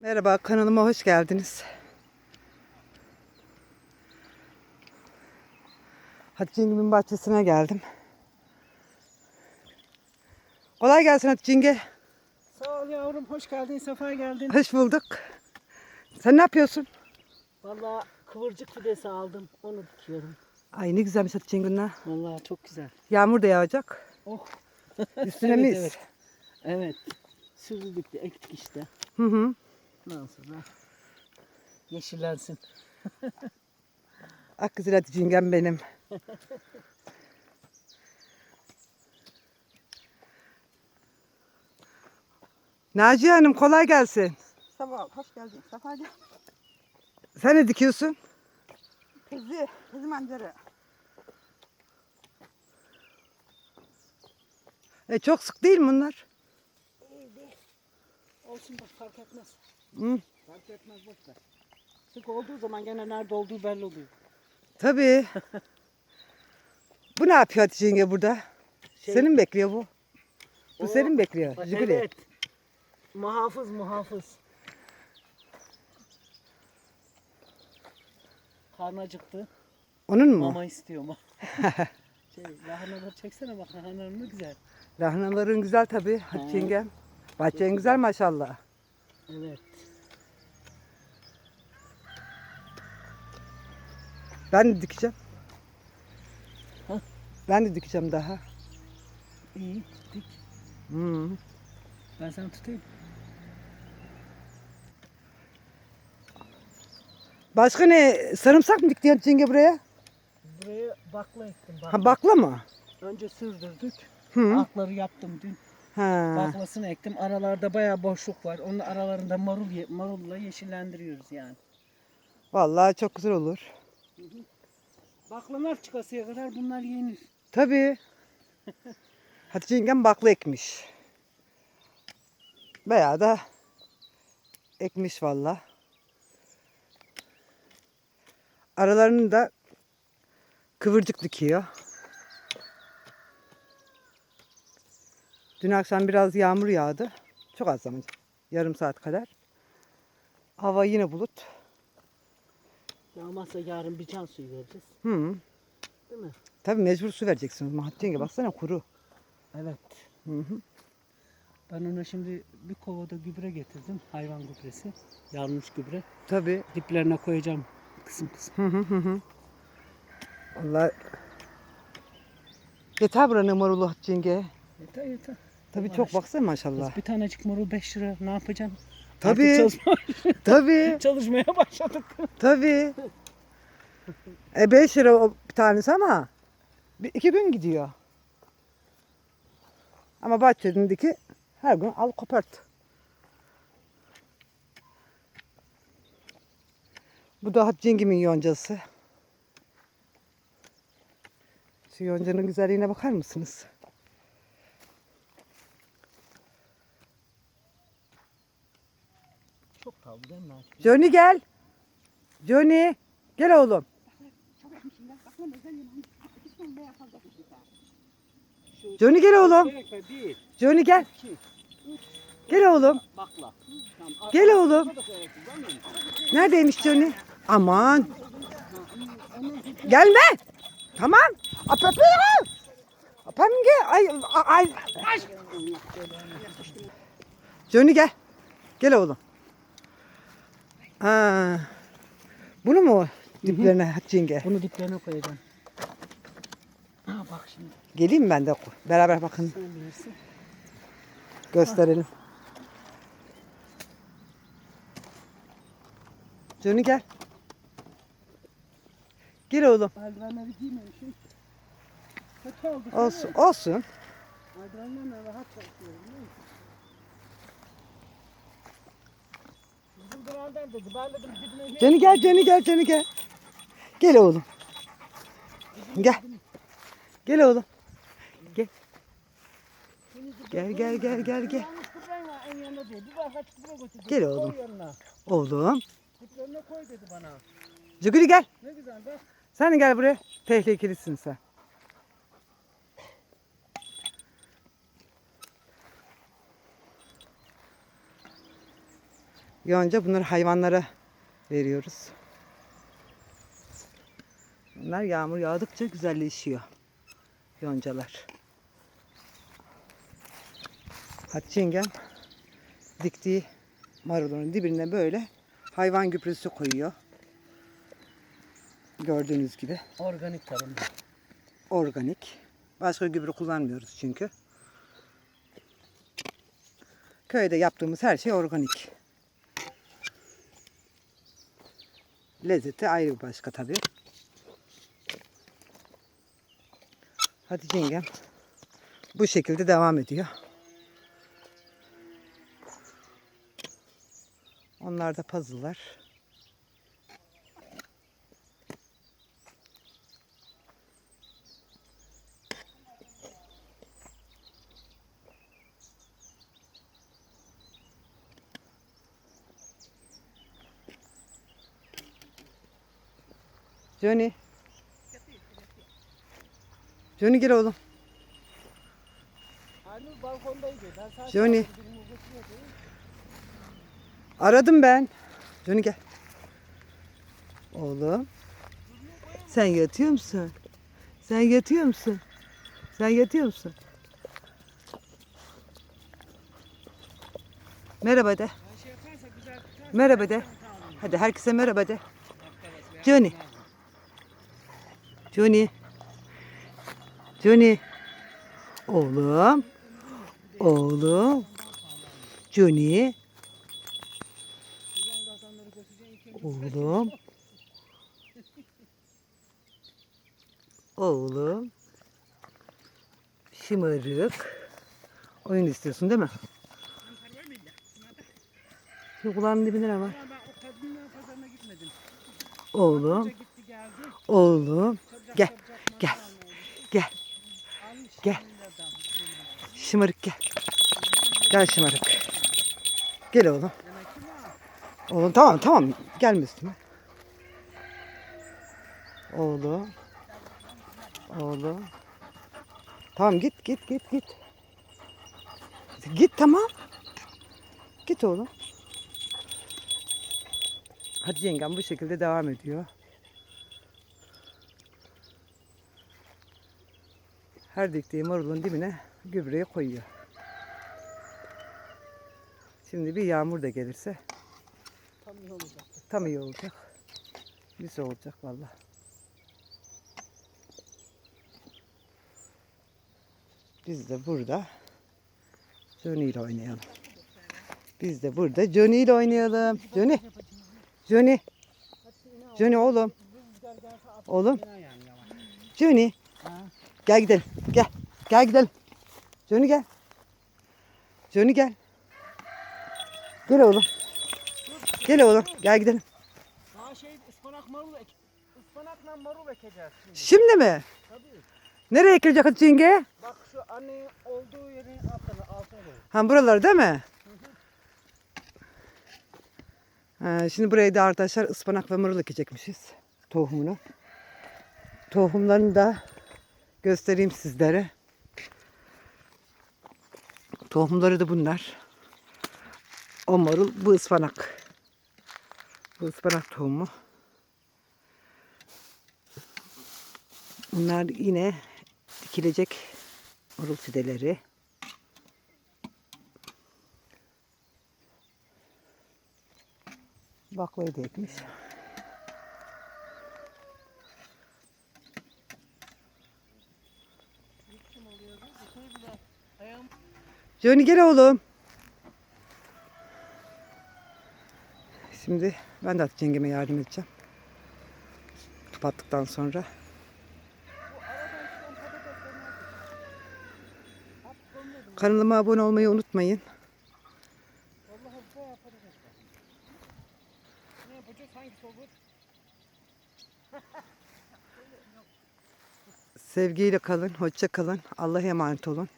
Merhaba kanalıma hoş geldiniz. Hatice Yengem'in bahçesine geldim. Kolay gelsin Hatice Yenge. Sağ ol yavrum, hoş geldin, sefa geldin. Hoş bulduk. Sen ne yapıyorsun? Vallahi kıvırcık fidesi aldım, onu dikiyorum. Ay ne güzelmiş Hatice Yengem'le. Vallahi çok güzel. Yağmur da yağacak. Oh. Üstüne Evet, mis. Evet. evet. Sürdük de ektik işte. Hı hı. Ondan sonra yeşillensin. Ah güzel Hatice Yengem benim. Naciye Hanım kolay gelsin. Sabah ol, hoş geldin. Safa gel. Sen ne dikiyorsun? Kızı, kızı manzara. E, çok sık değil mi bunlar? Olsun bak fark etmez. Hı. Fark etmez boş ver. Sık olduğu zaman gene nerede olduğu belli oluyor. Tabii. bu ne yapıyor Hatice yenge burada? Şey- Senin mi bekliyor bu? Bu O- senin mi bekliyor? Jiguli. Evet. Muhafız muhafız. Karnı acıktı. Onun mu? Mama istiyor mu? şey, lahanaları çeksene bak lahanalar ne güzel. Lahanaların güzel tabii Hatice yengem. Bahçen güzel maşallah. Evet. Ben de dikeceğim. Hah. Ben de dikeceğim daha. İyi dik. Hı. Ben sana tutayım. Başka ne? Sarımsak mı dikti Hatice yenge buraya? Buraya bakla ektim. Bakla. Ha bakla mı? Önce sürdürdük. Hı. Akları yaptım dün. Ha. Baklasını ektim. Aralarda bayağı boşluk var. Onun aralarında marul ye- marulla yeşillendiriyoruz yani. Vallahi çok güzel olur. Baklalar çıkasıya kadar bunlar yenir. Tabii. Hatice yengem bakla ekmiş. Bayağı da ekmiş valla. Aralarını da kıvırcık dikiyor. Dün akşam biraz yağmur yağdı. Çok az zaman. Yarım saat kadar. Hava yine bulut. Yağmazsa yarın bir can suyu vereceğiz. Hı. Değil mi? Tabii mecbur su vereceksiniz. Hatice yenge baksana kuru. Evet. Hı hı. Ben ona şimdi bir kovada gübre getirdim. Hayvan gübresi. Yanmış gübre. Tabii. Diplerine koyacağım kısım kısım. Hı hı hı. Vallahi yeter buranın marulu yenge. Yeter yeter. Tabii çok baksana maşallah. Kız bir tanecik marul 5 lira ne yapacaksın? Tabii. Artık çalışma- Tabii. çalışmaya başladık. Tabii. E 5 lira o bir tanesi ama bir, iki gün gidiyor. Ama bahçedindeki her gün al kopart. Bu da Hatice yengemin yoncası. Şu yoncanın güzelliğine bakar mısınız? Çok pahalı değil mi? Johnny gel. Johnny gel oğlum. Johnny gel oğlum. Johnny gel. Gel oğlum. Gel oğlum. Neredeymiş Johnny? Aman. Gelme. Tamam. Apapı. Apamge. Ay ay. ay. Johnny gel. Gel oğlum. Ha. Bunu mu diplerine yenge? Bunu diplerine koyacağım. Ha bak şimdi Geleyim ben de? Beraber bakın sen bilirsin. gösterelim. Johnny gel. Gel oğlum. Eldivenleri giymemişim. Kötü oldu. Olsun. Olsun. Eldivenlerle rahat çalışıyorum. Johnny gel, Johnny gel, Johnny gel. Gel oğlum. Gel. Gel oğlum. Gel. Gel gel gel gel gel. Gel oğlum. Oğlum. Cuguli gel. Ne güzel bak. Sen de gel buraya. Tehlikelisin sen. Yonca bunları hayvanlara veriyoruz. Bunlar yağmur yağdıkça güzelleşiyor. Yoncalar. Hatice yengem diktiği marulların dibine böyle hayvan gübresi koyuyor. Gördüğünüz gibi Organik tarım. organik. Başka gübre kullanmıyoruz çünkü. Köyde yaptığımız her şey organik. Lezzeti ayrı bir başka tabii. Hatice yengem bu şekilde devam ediyor. Onlar da puzzle'lar. Johnny. Johnny gel oğlum. Aynur Johnny. Aradım ben. Johnny gel. Oğlum. Sen yatıyor musun? Sen yatıyor musun? Sen yatıyor musun? Merhaba de. Merhaba de. Hadi herkese merhaba de. Johnny. Johnny. Johnny. Oğlum. Oğlum. Johnny. Oğlum. Oğlum. Şımarık. Oyun istiyorsun değil mi? Şu kulağının dibinde ne var? Oğlum. Oğlum. Gel. Gel. Gel. Gel. Şımarık gel. Gel şımarık. Gel oğlum. Oğlum tamam tamam. Gelme üstüme. Oğlum. Oğlum. Tamam git git git git. Git tamam. Git oğlum. Hadi yengem bu şekilde devam ediyor. Her diktiği marulun dibine gübreyi koyuyor. Şimdi bir yağmur da gelirse Tam iyi olacak. Tam iyi olacak. Güzel olacak valla. Biz de burada Johnny ile oynayalım. Biz de burada Johnny ile oynayalım. Johnny. Johnny. Johnny oğlum. Oğlum. Johnny. Gel gidelim. Gel. Gel gidelim. Johnny gel. Johnny gel. Gel oğlum. Gel oğlum. Gel gidelim. Daha şey ıspanak marul ek. Ispanakla marul ekeceğiz şimdi. Şimdi mi? Tabii. Nereye ekilecek Hatice yenge? Bak şu annenin olduğu yerin altına altına. Ha buralar değil mi? Ha, şimdi buraya da arkadaşlar ıspanak ve marul ekecekmişiz. Tohumunu. Tohumlarını da göstereyim sizlere. Tohumları da bunlar. O marul, bu ıspanak. Bu ıspanak tohumu. Bunlar yine dikilecek marul fideleri. Baklayı da ekmiş. Johnny gel oğlum. Şimdi ben de Hatice yengeme yardım edeceğim. Kapattıktan sonra. Kanalıma abone olmayı unutmayın. Sevgiyle kalın, hoşça kalın. Allah'a emanet olun.